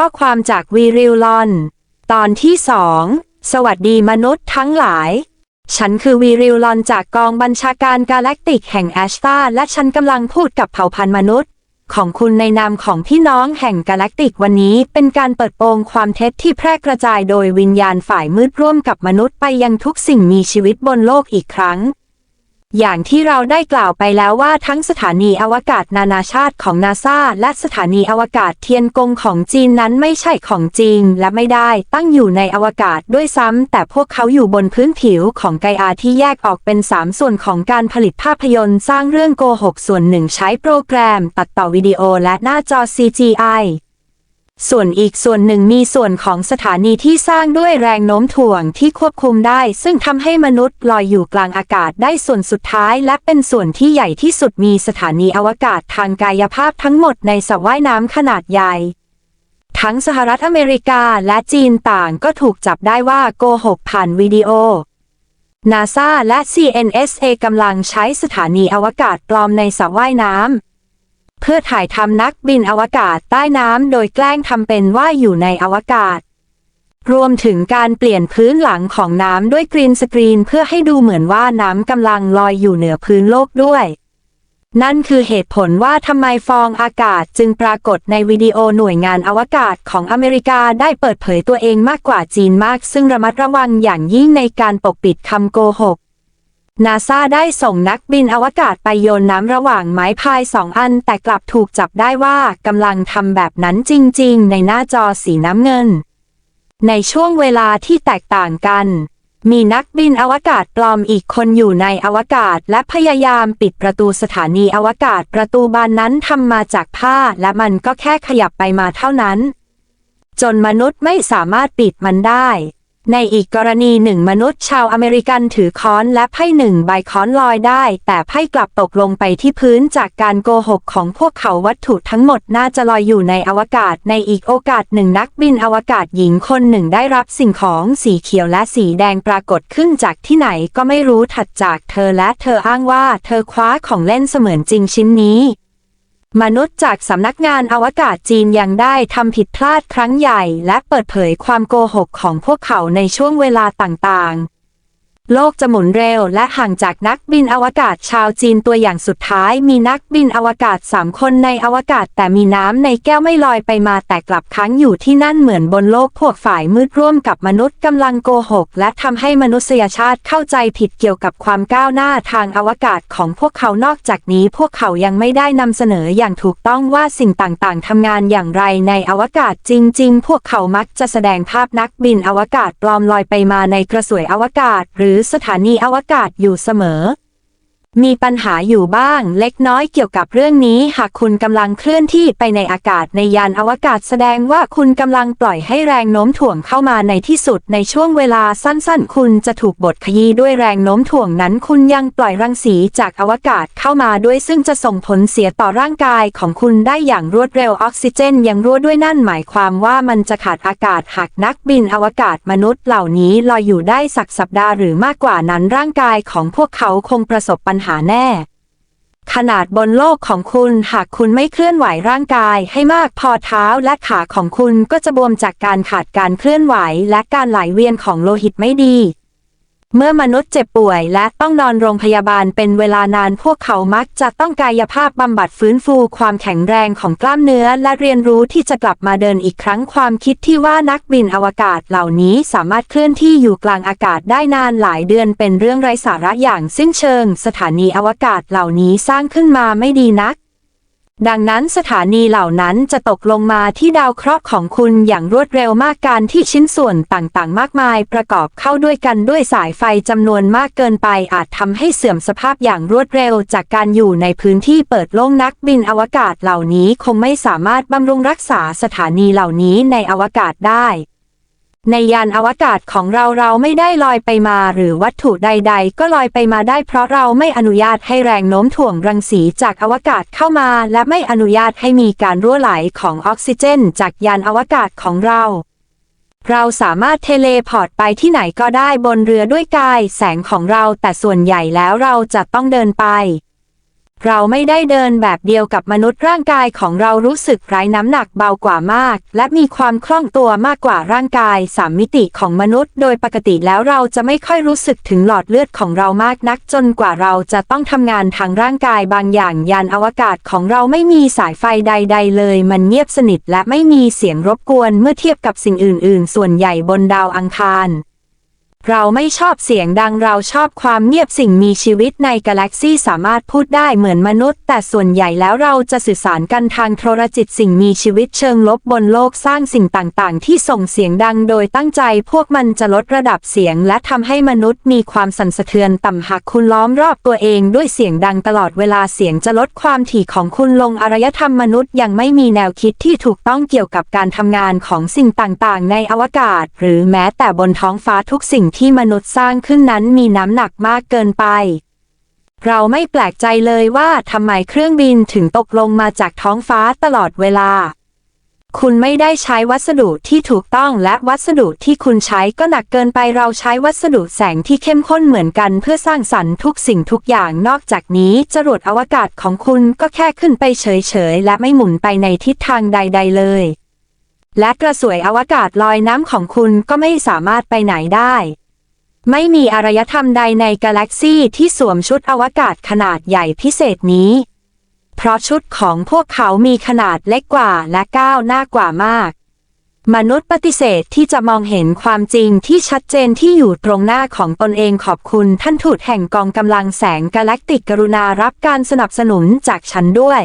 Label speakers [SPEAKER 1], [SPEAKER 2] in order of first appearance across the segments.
[SPEAKER 1] ข้อความจากวีริลลอน ตอนที่สองสวัสดีมนุษย์ทั้งหลาย ฉันคือวีริลลอนจากกองบัญชาการกาแล็กติกแห่งแอชตาและฉันกำลังพูดกับเผ่าพันธุ์มนุษย์ ของคุณในนามของพี่น้องแห่งกาแล็กติกวันนี้เป็นการเปิดโปงความเท็จที่แพร่กระจายโดยวิญญาณฝ่ายมืดร่วมกับมนุษย์ไปยังทุกสิ่งมีชีวิตบนโลกอีกครั้ง อย่างที่เราได้กล่าวไปแล้วว่าทั้งสถานีอวกาศนานาชาติของนาซาและสถานีอวกาศเทียนกงของจีนนั้นไม่ใช่ของจริง และไม่ได้ตั้งอยู่ในอวกาศด้วยซ้ำ แต่พวกเขาอยู่บนพื้นผิวของไกอาที่แยกออกเป็นสามส่วนของการผลิตภาพยนตร์สร้างเรื่องโกหกส่วนหนึ่งใช้โปรแกรม ตัดต่อวิดีโอและหน้าจอ CGI ส่วนอีกส่วนหนึ่งมีส่วนของสถานีที่สร้างด้วยแรงโน้มถ่วงที่ควบคุมได้ ซึ่งทำให้มนุษย์ลอยอยู่กลางอากาศได้ส่วนสุดท้าย และเป็นส่วนที่ใหญ่ที่สุดมีสถานีอวกาศทางกายภาพทั้งหมดในสระว่ายน้ำขนาดใหญ่ทั้งสหรัฐอเมริกาและจีนต่างก็ถูกจับได้ว่าโกหกผ่านวิดีโอ นาซาและ CNSA กำลังใช้สถานีอวกาศปลอมในสระว่ายน้ำ เพื่อถ่ายทำนักบินอวกาศใต้น้ำโดยแกล้งทำเป็นว่าอยู่ในอวกาศ รวมถึงการเปลี่ยนพื้นหลังของน้ำด้วยกรีนสกรีนเพื่อให้ดูเหมือนว่าน้ำกำลังลอยอยู่เหนือพื้นโลกด้วย นั่นคือเหตุผลว่าทำไมฟองอากาศจึงปรากฏในวิดีโอหน่วยงานอวกาศของอเมริกาได้เปิดเผยตัวเองมากกว่าจีนมาก ซึ่งระมัดระวังอย่างยิ่งในการปกปิดคำโกหก นาซาได้ส่งนักบินอวกาศไปโยนน้ำระหว่างไม้พายสองอัน แต่กลับถูกจับได้ว่ากำลังทำแบบนั้นจริง ๆ ในหน้าจอสีน้ำเงิน ในช่วงเวลาที่แตกต่างกัน มีนักบินอวกาศปลอมอีกคนอยู่ในอวกาศและพยายามปิดประตูสถานีอวกาศประตูบานนั้นทำมาจากผ้าและมันก็แค่ขยับไปมาเท่านั้น จนมนุษย์ไม่สามารถปิดมันได้ ในอีกกรณีหนึ่งมนุษย์ชาวอเมริกันถือค้อนและไพ่หนึ่งใบค้อนลอยได้ แต่ไพ่กลับตกลงไปที่พื้นจากการโกหกของพวกเขาวัตถุทั้งหมดน่าจะลอยอยู่ในอวกาศ ในอีกโอกาสหนึ่งนักบินอวกาศหญิงคนหนึ่งได้รับสิ่งของสีเขียวและสีแดงปรากฏขึ้นจากที่ไหนก็ไม่รู้ถัดจากเธอและเธออ้างว่าเธอคว้าของเล่นเสมือนจริงชิ้นนี้ มนุษย์จากสำนักงานอวกาศจีนยังได้ทำผิดพลาดครั้งใหญ่ และเปิดเผยความโกหกของพวกเขาในช่วงเวลาต่างๆ โลกจะหมุนเร็วและห่างจากนักบินอวกาศชาวจีนตัวอย่างสุดท้าย มีนักบินอวกาศสามคนในอวกาศ แต่มีน้ำในแก้วไม่ลอยไปมาแต่กลับค้างอยู่ที่นั่นเหมือนบนโลกพวกฝ่ายมืดร่วมกับมนุษย์กำลังโกหก และทำให้มนุษยชาติเข้าใจผิดเกี่ยวกับความก้าวหน้าทางอวกาศของพวกเขานอกจากนี้ พวกเขายังไม่ได้นำเสนออย่างถูกต้องว่าสิ่งต่างๆทำงานอย่างไรในอวกาศจริง ๆ พวกเขามักจะแสดงภาพนักบินอวกาศปลอมลอยไปมาในกระสวยอวกาศหรือสถานีอวกาศอยู่เสมอ มีปัญหาอยู่บ้างเล็กน้อยเกี่ยวกับเรื่องนี้ หากคุณกำลังเคลื่อนที่ไปในอากาศในยานอวกาศแสดงว่าคุณกำลังปล่อยให้แรงโน้มถ่วงเข้ามาในที่สุดในช่วงเวลาสั้นๆ คุณจะถูกบดขยี้ด้วยแรงโน้มถ่วงนั้น คุณยังปล่อยรังสีจากอวกาศเข้ามาด้วยซึ่งจะส่งผลเสียต่อร่างกายของคุณได้อย่างรวดเร็วออกซิเจน ยังรั่วด้วยนั่นหมายความว่ามันจะขาดอากาศหากนักบินอวกาศมนุษย์เหล่านี้ลอยอยู่ได้สักสัปดาห์หรือมากกว่านั้นร่างกายของพวกเขาคงประสบปัญหาหาแน่ ขนาดบนโลกของคุณหากคุณไม่เคลื่อนไหวร่างกายให้มากพอเท้าและขาของคุณก็จะบวมจากการขาดการเคลื่อนไหวและการไหลเวียนของโลหิตไม่ดี เมื่อมนุษย์เจ็บป่วยและต้องนอนโรงพยาบาลเป็นเวลานานพวกเขามักจะต้องกายภาพบำบัดฟื้นฟูความแข็งแรงของกล้ามเนื้อ และเรียนรู้ที่จะกลับมาเดินอีกครั้งความคิดที่ว่านักบินอวกาศเหล่านี้สามารถเคลื่อนที่อยู่กลางอากาศได้นานหลายเดือนเป็นเรื่องไร้สาระอย่างสิ้นเชิง สถานีอวกาศเหล่านี้สร้างขึ้นมาไม่ดีนัก ดังนั้นสถานีเหล่านั้นจะตกลงมาที่ดาวเคราะห์ของคุณอย่างรวดเร็วมากการที่ชิ้นส่วนต่างๆ มากมาย ประกอบเข้าด้วยกันด้วยสายไฟจำนวนมากเกินไปอาจทำให้เสื่อมสภาพอย่างรวดเร็ว จากการอยู่ในพื้นที่เปิดโล่งนักบินอวกาศเหล่านี้คงไม่สามารถบำรุงรักษาสถานีเหล่านี้ในอวกาศได้ ในยานอวกาศของเราเราไม่ได้ลอยไปมาหรือวัตถุใด ๆ ก็ลอยไปมาได้เพราะเราไม่อนุญาตให้แรงโน้มถ่วงรังสีจากอวกาศเข้ามา และไม่อนุญาตให้มีการรั่วไหลของออกซิเจน จากยานอวกาศของเรา เราสามารถเทเลพอร์ตไปที่ไหนก็ได้บนเรือด้วยกาย แสงของเราแต่ส่วนใหญ่แล้วเราจะต้องเดินไป เราไม่ได้เดินแบบเดียวกับมนุษย์ร่างกายของเรารู้สึกไร้น้ำหนักเบากว่ามาก และมีความคล่องตัวมากกว่าร่างกายสามมิติของมนุษย์ โดยปกติแล้วเราจะไม่ค่อยรู้สึกถึงหลอดเลือดของเรามากนัก จนกว่าเราจะต้องทำงานทางร่างกายบางอย่างยานอวกาศของเราไม่มีสายไฟใด ๆ เลย มันเงียบสนิทและไม่มีเสียงรบกวนเมื่อเทียบกับสิ่งอื่น ๆ ส่วนใหญ่บนดาวอังคาร เราไม่ชอบเสียงดังเราชอบความเงียบสิ่งมีชีวิตในกาแล็กซี่สามารถพูดได้เหมือนมนุษย์ แต่ส่วนใหญ่แล้วเราจะสื่อสารกันทางโทรจิตสิ่งมีชีวิตเชิงลบบนโลกสร้างสิ่งต่างๆ ที่ส่งเสียงดังโดยตั้งใจพวกมันจะลดระดับเสียง และทำให้มนุษย์มีความสั่นสะเทือนต่ำหากคุณล้อมรอบตัวเองด้วยเสียงดังตลอดเวลาเสียงจะลดความถี่ของคุณลงอารยธรรมมนุษย์ยังไม่มีแนวคิดที่ถูกต้องเกี่ยวกับการทำงานของสิ่งต่างๆ ในอวกาศ หรือแม้แต่บนท้องฟ้าทุกสิ่งที่มนุษย์สร้างขึ้นนั้นมีน้ำหนักมากเกินไป เราไม่แปลกใจเลยว่าทำไมเครื่องบินถึงตกลงมาจากท้องฟ้าตลอดเวลา คุณไม่ได้ใช้วัสดุที่ถูกต้องและวัสดุที่คุณใช้ก็หนักเกินไปเราใช้วัสดุแสงที่เข้มข้นเหมือนกันเพื่อสร้างสรรค์ทุกสิ่งทุกอย่างนอกจากนี้จรวดอวกาศของคุณก็แค่ขึ้นไปเฉยๆและไม่หมุนไปในทิศทางใด ๆ เลยและกระสวยอวกาศลอยน้ำของคุณก็ไม่สามารถไปไหนได้ ไม่มีอารยธรรมใดในกาแล็กซี่ที่สวมชุดอวกาศขนาดใหญ่พิเศษนี้ เพราะชุดของพวกเขามีขนาดเล็กกว่าและก้าวหน้ากว่ามาก มนุษย์ปฏิเสธที่จะมองเห็นความจริงที่ชัดเจนที่อยู่ตรงหน้าของตนเองขอบคุณท่านทูตแห่งกองกำลังแสงกาแล็กติกกรุณารับการสนับสนุนจากฉันด้วย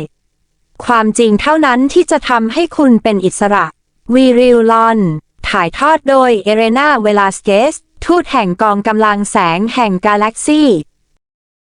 [SPEAKER 1] ความจริงเท่านั้นที่จะทำให้คุณเป็นอิสระ วีริลลอน ถ่ายทอดโดยเอเรนาเวลาสเกส ทูตแห่งกองกำลังแสงแห่งกาแล็กซี่